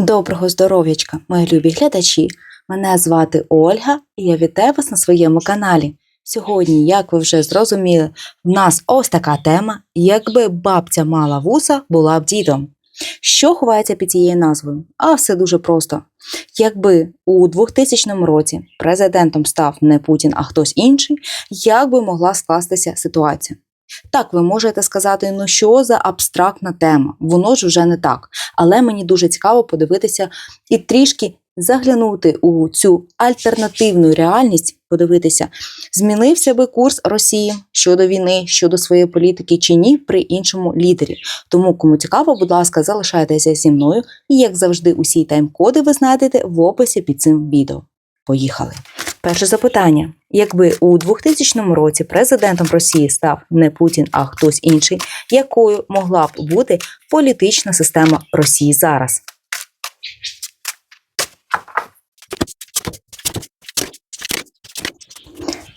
Доброго здоров'ячка, мої любі глядачі. Мене звати Ольга і я вітаю вас на своєму каналі. Сьогодні, як ви вже зрозуміли, в нас ось така тема: якби бабця мала вуса, була б дідом. Що ховається під цією назвою? А все дуже просто. Якби у 2000 році президентом став не Путін, а хтось інший, як би могла скластися ситуація? Так, ви можете сказати, ну що за абстрактна тема, воно ж вже не так. Але мені дуже цікаво подивитися і трішки заглянути у цю альтернативну реальність, подивитися, змінився би курс Росії щодо війни, щодо своєї політики чи ні при іншому лідері. Тому, кому цікаво, будь ласка, залишайтеся зі мною, і як завжди, усі тайм-коди ви знайдете в описі під цим відео. Поїхали! Перше запитання: якби у 2000 році президентом Росії став не Путін, а хтось інший, якою могла б бути політична система Росії зараз?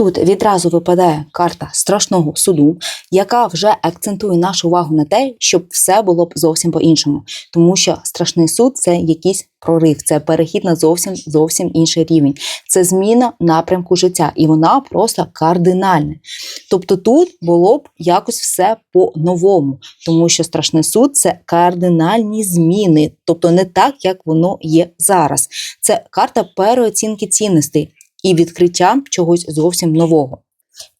Тут відразу випадає карта страшного суду, яка вже акцентує нашу увагу на те, щоб все було б зовсім по-іншому. Тому що страшний суд це якийсь прорив, це перехід на зовсім зовсім інший рівень. Це зміна напрямку життя, і вона просто кардинальна. Тобто тут було б якось все по-новому, тому що страшний суд це кардинальні зміни, тобто не так, як воно є зараз. Це карта переоцінки цінностей і відкриття чогось зовсім нового.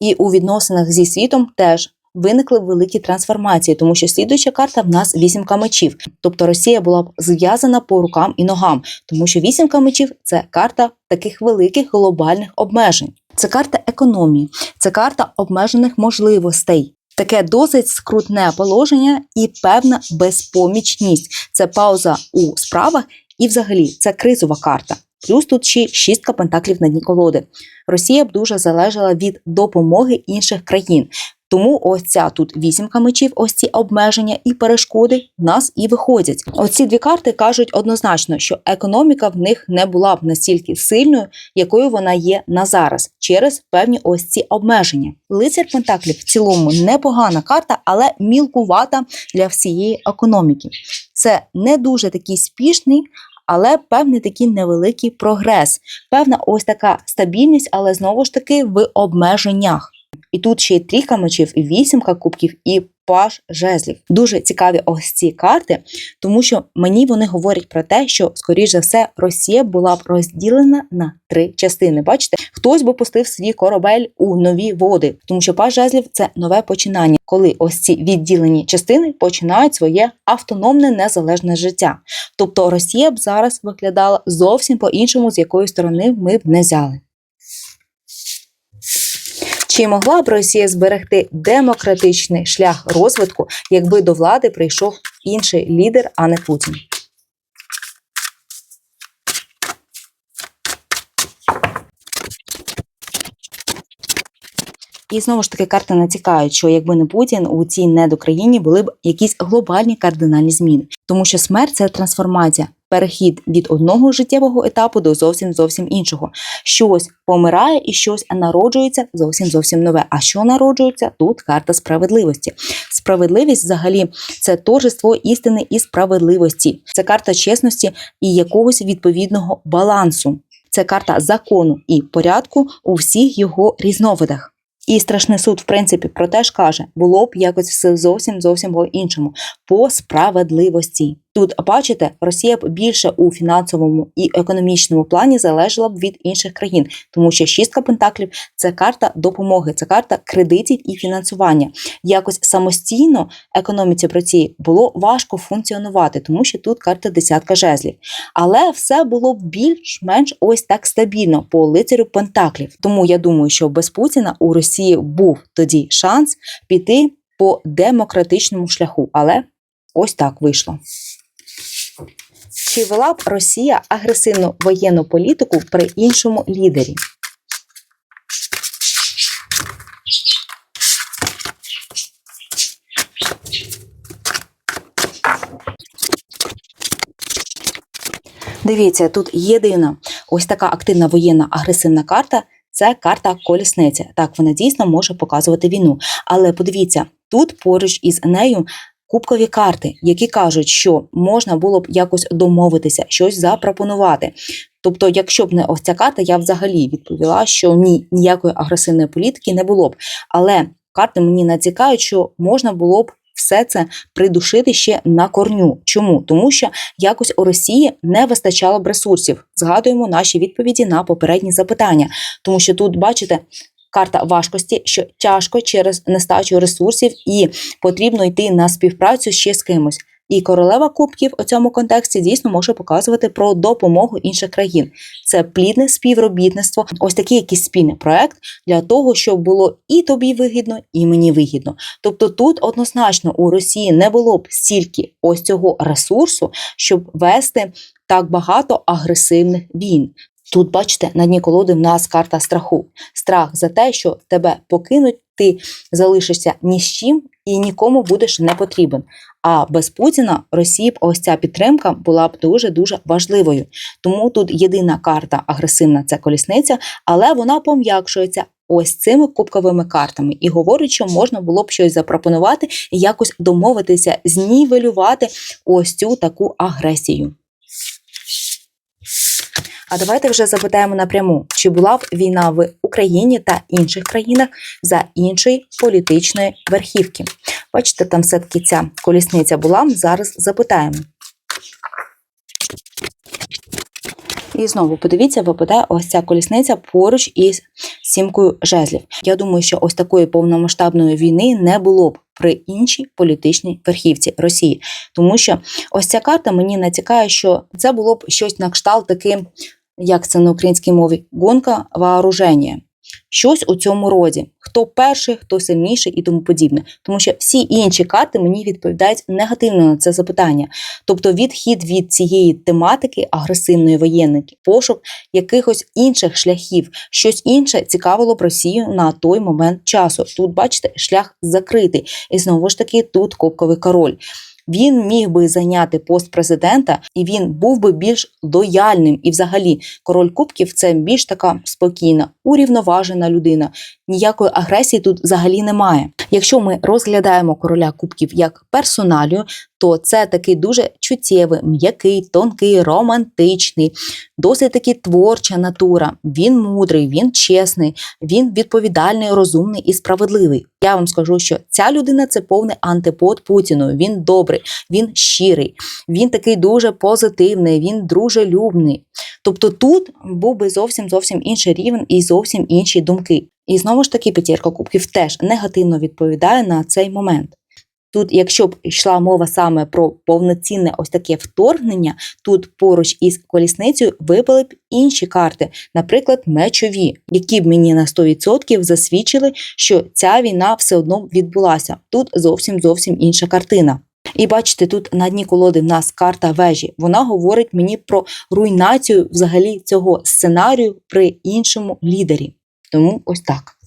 І у відносинах зі світом теж виникли великі трансформації, тому що слідуюча карта в нас вісімка мечів. Тобто Росія була б зв'язана по рукам і ногам, тому що вісімка мечів це карта таких великих глобальних обмежень. Це карта економії, це карта обмежених можливостей. Таке досить скрутне положення і певна безпомічність. Це пауза у справах, і взагалі це кризова карта. Плюс тут ще шістка пентаклів на дні колоди. Росія б дуже залежала від допомоги інших країн. Тому ось ця тут вісімка мечів, ось ці обмеження і перешкоди нас і виходять. Оці дві карти кажуть однозначно, що економіка в них не була б настільки сильною, якою вона є на зараз, через певні ось ці обмеження. Лицар Пентаклів в цілому непогана карта, але мілкувата для всієї економіки. Це не дуже такий спішний, але певний такий невеликий прогрес, певна ось така стабільність, але знову ж таки в обмеженнях. І тут ще й трійка мечів, і вісімка кубків, і паж жезлів. Дуже цікаві ось ці карти, тому що мені вони говорять про те, що, скоріш за все, Росія була б розділена на три частини. Бачите, хтось би пустив свій корабель у нові води, тому що паж жезлів це нове починання, коли ось ці відділені частини починають своє автономне незалежне життя. Тобто Росія б зараз виглядала зовсім по-іншому, з якої сторони ми б не взяли. Чи могла б Росія зберегти демократичний шлях розвитку, якби до влади прийшов інший лідер, а не Путін? І знову ж таки карти натякають, що якби не Путін у цій недокраїні були б якісь глобальні кардинальні зміни, тому що смерть це трансформація, перехід від одного життєвого етапу до зовсім зовсім іншого. Щось помирає і щось народжується зовсім зовсім нове. А що народжується? Тут карта справедливості. Справедливість, взагалі, це торжество істини і справедливості. Це карта чесності і якогось відповідного балансу. Це карта закону і порядку у всіх його різновидах. І страшний суд, в принципі, про те ж каже, було б якось все зовсім зовсім по іншому, по справедливості. Тут, бачите, Росія б більше у фінансовому і економічному плані залежала б від інших країн, тому що шістка пентаклів це карта допомоги, це карта кредитів і фінансування. Якось самостійно економіці Росії було важко функціонувати, тому що тут карта десятка жезлів. Але все було б більш-менш ось так стабільно по лицарю пентаклів. Тому я думаю, що без Путіна у Росії був тоді шанс піти по демократичному шляху, але ось так вийшло. Чи вела б Росія агресивну воєнну політику при іншому лідері? Дивіться, тут єдина ось така активна воєнна агресивна карта це карта колісниця. Так, вона дійсно може показувати війну. Але подивіться, тут поруч із нею кубкові карти, які кажуть, що можна було б якось домовитися, щось запропонувати. Тобто, якщо б не ось ця карта, я взагалі відповіла, що ні, ніякої агресивної політики не було б. Але карти мені націкають, що можна було б все це придушити ще на корню. Чому? Тому що якось у Росії не вистачало б ресурсів. Згадуємо наші відповіді на попередні запитання, тому що тут бачите. Карта важкості, що тяжко через нестачу ресурсів і потрібно йти на співпрацю ще з кимось. І королева кубків у цьому контексті дійсно може показувати про допомогу інших країн. Це плідне співробітництво, ось такий якийсь спільний проект для того, щоб було і тобі вигідно, і мені вигідно. Тобто тут однозначно у Росії не було б стільки ось цього ресурсу, щоб вести так багато агресивних війн. Тут, бачите, на дні колоди в нас карта страху. Страх за те, що тебе покинуть, ти залишишся ні з чим і нікому будеш не потрібен. А без Путіна Росії б ось ця підтримка була б дуже дуже важливою. Тому тут єдина карта агресивна це колісниця, але вона пом'якшується. Ось цими кубковими картами і говорить, що можна було б щось запропонувати і якось домовитися, знівелювати ось цю таку агресію. А давайте вже запитаємо напряму, чи була б війна в Україні та інших країнах за іншої політичної верхівки. Бачите, там все-таки ця колісниця була. Зараз запитаємо. І знову подивіться, випадає ось ця колісниця поруч із сімкою жезлів. Я думаю, що ось такої повномасштабної війни не було б при іншій політичній верхівці Росії, тому що ось ця карта мені натякає, що це було б щось на кшталт таки, як це на українській мові, гонка вооруження. Щось у цьому роді. Хто перший, хто сильніший і тому подібне. Тому що всі інші карти мені відповідають негативно на це запитання. Тобто відхід від цієї тематики агресивної воєнної, пошук якихось інших шляхів, щось інше цікавило б Росію на той момент часу. Тут, бачите, шлях закритий. І знову ж таки, тут копковий король. Він міг би зайняти пост президента, і він був би більш лояльним. І, взагалі, король кубків це більш така спокійна, урівноважена людина. Ніякої агресії тут взагалі немає. Якщо ми розглядаємо короля кубків як персоналію, то це такий дуже чуттєвий, м'який, тонкий, романтичний, досить таки творча натура. Він мудрий, він чесний, він відповідальний, розумний і справедливий. Я вам скажу, що ця людина це повний антипод Путіну. Він добрий, він щирий, він такий дуже позитивний, він дружелюбний. Тобто тут був би зовсім зовсім інший рівень і зовсім інші думки. І знову ж таки, п'ятірка кубків теж негативно відповідає на цей момент. Тут, якщо б йшла мова саме про повноцінне ось таке вторгнення, тут поруч із колісницею випали б інші карти, наприклад, мечові, які б мені на 100% засвідчили, що ця війна все одно відбулася. Тут зовсім зовсім інша картина. І бачите, тут на дні колоди в нас карта вежі. Вона говорить мені про руйнацію взагалі цього сценарію при іншому лідері. Тому ось так.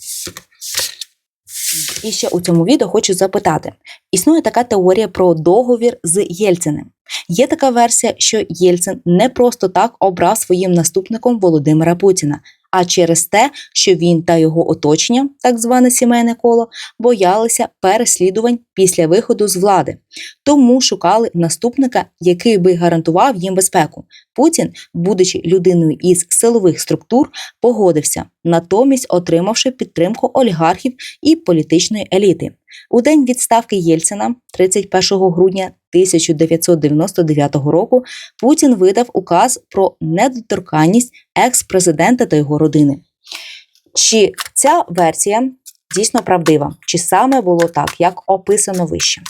І ще у цьому відео хочу запитати: існує така теорія про договір з Єльциним. Є така версія, що Єльцин не просто так обрав своїм наступником Володимира Путіна, а через те, що він та його оточення, так зване сімейне коло, боялися переслідувань після виходу з влади, тому шукали наступника, який би гарантував їм безпеку. Путін, будучи людиною із силових структур, погодився, натомість отримавши підтримку олігархів і політичної еліти. У день відставки Єльцина, 31 грудня 1999 року, Путін видав указ про недоторканність екс-президента та його родини. Чи ця версія дійсно правдива? Чи саме було так, як описано вище?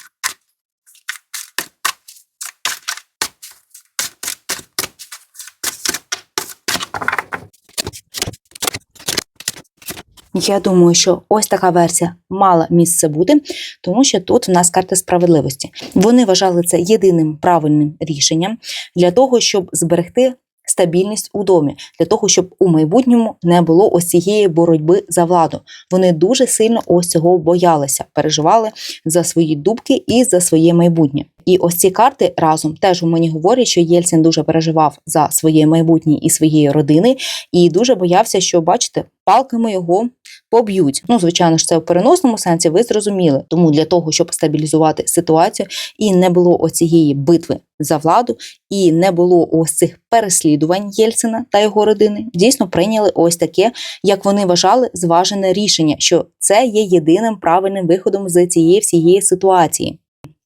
Я думаю, що ось така версія мала місце бути, тому що тут в нас карта справедливості. Вони вважали це єдиним правильним рішенням для того, щоб зберегти стабільність у домі, для того, щоб у майбутньому не було ось цієї боротьби за владу. Вони дуже сильно ось цього боялися, переживали за свої дубки і за своє майбутнє. І ось ці карти разом теж у мені говорять, що Єльцин дуже переживав за своє майбутнє і своєї родини, і дуже боявся, що бачите, палками його поб'ють. Ну, звичайно ж, це в переносному сенсі, ви зрозуміли. Тому для того, щоб стабілізувати ситуацію, і не було оцієї битви за владу, і не було ось цих переслідувань Єльцина та його родини, дійсно прийняли ось таке, як вони вважали, зважене рішення, що це є єдиним правильним виходом з цієї всієї ситуації.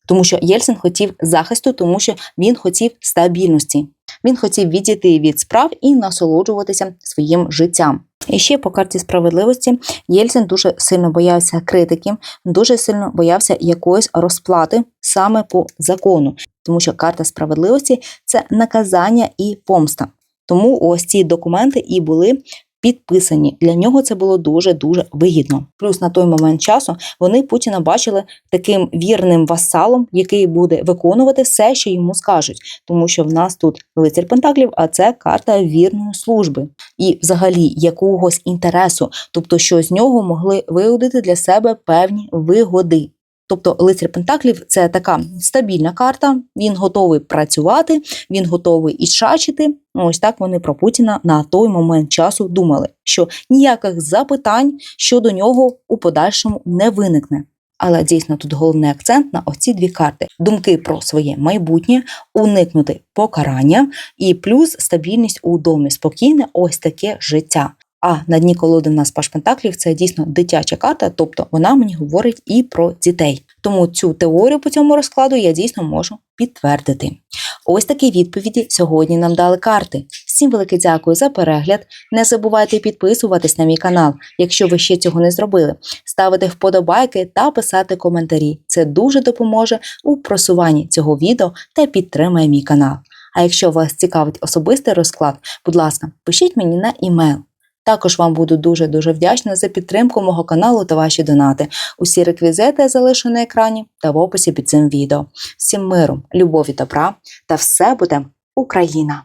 Тому що Єльцин хотів захисту, тому що він хотів стабільності. Він хотів відійти від справ і насолоджуватися своїм життям. І ще по карті справедливості Єльцин дуже сильно боявся критики, дуже сильно боявся якоїсь розплати саме по закону, тому що карта справедливості це наказання і помста. Тому ось ці документи і були підписані. Для нього це було дуже дуже вигідно. Плюс на той момент часу вони Путіна бачили таким вірним васалом, який буде виконувати все, що йому скажуть, тому що в нас тут лицар Пентаклів, а це карта вірної служби і взагалі якогось інтересу, тобто що з нього могли виудити для себе певні вигоди. Тобто лицар Пентаклів це така стабільна карта. Він готовий працювати, він готовий і шачити. Ось так вони про Путіна на той момент часу думали, що ніяких запитань щодо нього у подальшому не виникне. Але дійсно тут головний акцент на оці дві карти: думки про своє майбутнє, уникнути покарання і плюс стабільність у домі, спокійне, ось таке життя. А на дні колоди в нас паш це дійсно дитяча карта, тобто вона мені говорить і про дітей. Тому цю теорію по цьому розкладу я дійсно можу підтвердити. Ось такі відповіді сьогодні нам дали карти. Всім велике дякую за перегляд. Не забувайте підписуватись на мій канал, якщо ви ще цього не зробили, ставити вподобайки та писати коментарі. Це дуже допоможе у просуванні цього відео та підтримає мій канал. А якщо вас цікавить особистий розклад, будь ласка, пишіть мені на імейл. Також вам буду дуже дуже вдячна за підтримку мого каналу та ваші донати. Усі реквізити я залишу на екрані та в описі під цим відео. Всім миру, любові, добра та все буде Україна!